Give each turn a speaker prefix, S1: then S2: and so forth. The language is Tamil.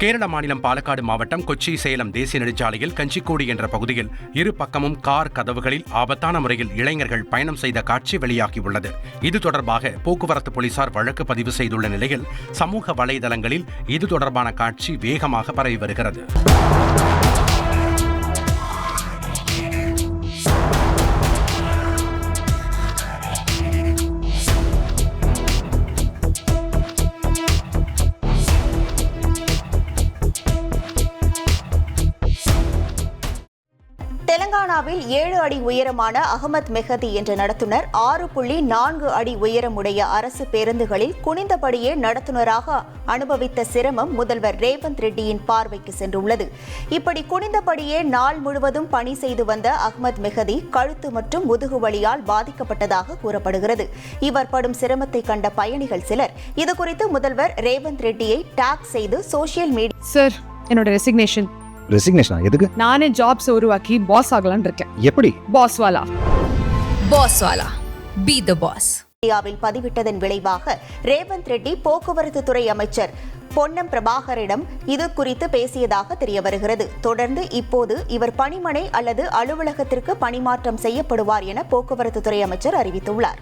S1: கேரள மாநிலம் பாலக்காடு மாவட்டம் கொச்சி சேலம் தேசிய நெடுஞ்சாலையில் கஞ்சிக்கோடி என்ற பகுதியில் இரு பக்கமும் கார் கதவுகளில் ஆபத்தான முறையில் இளைஞர்கள் பயணம் செய்த காட்சி வெளியாகியுள்ளது. இது தொடர்பாக போக்குவரத்து போலீசார் வழக்கு பதிவு செய்துள்ள நிலையில் சமூக வலைதளங்களில் இது தொடர்பான காட்சி வேகமாக பரவி வருகிறது.
S2: தெலங்கானாவில் ஏழு அடி உயரமான அகமத் மெஹதி என்ற நடத்துனர் ஆறு புள்ளி நான்கு அடி உயரமுடைய அரசு பேருந்துகளில் குனிந்தபடியே நடத்துனராக அனுபவித்த சிரமம் முதல்வர் ரேவந்த் ரெட்டியின் பார்வைக்கு சென்றுள்ளது. இப்படி குனிந்தபடியே நாள் முழுவதும் பணி செய்து வந்த அகமத் மெஹதி கழுத்து மற்றும் முதுகு வலியால் பாதிக்கப்பட்டதாக கூறப்படுகிறது. இவர் படும் சிரமத்தை கண்ட பயணிகள் சிலர். இதுகுறித்து முதல்வர் ரேவந்த் ரெட்டியை டாக் செய்து சோசியல் மீடியா
S3: சார் என்னோட ரெசிக்னேஷன்
S4: ரெசிக்னேஷனா எதுக்கு?
S3: நானே ஜாப்ஸ் உருவாக்கி பாஸ் ஆகலாம்னு இருக்கேன்.
S4: எப்படி?
S3: பாஸ் வாலா
S5: பாஸ் வாலா பி த பாஸ்
S2: மீடியாவில் பதிவிட்டதன் விளைவாக ரேவந்த் ரெட்டி போக்குவரத்து துறை அமைச்சர் பொன்னம் பிரபாகரிடம் இது குறித்து பேசியதாக தெரிய வருகிறது. தொடர்ந்து இப்போது இவர் பணிமனை அல்லது அலுவலகத்திற்கு பணிமாற்றம் செய்யப்படுவார் என போக்குவரத்து துறை அமைச்சர் அறிவித்துள்ளார்.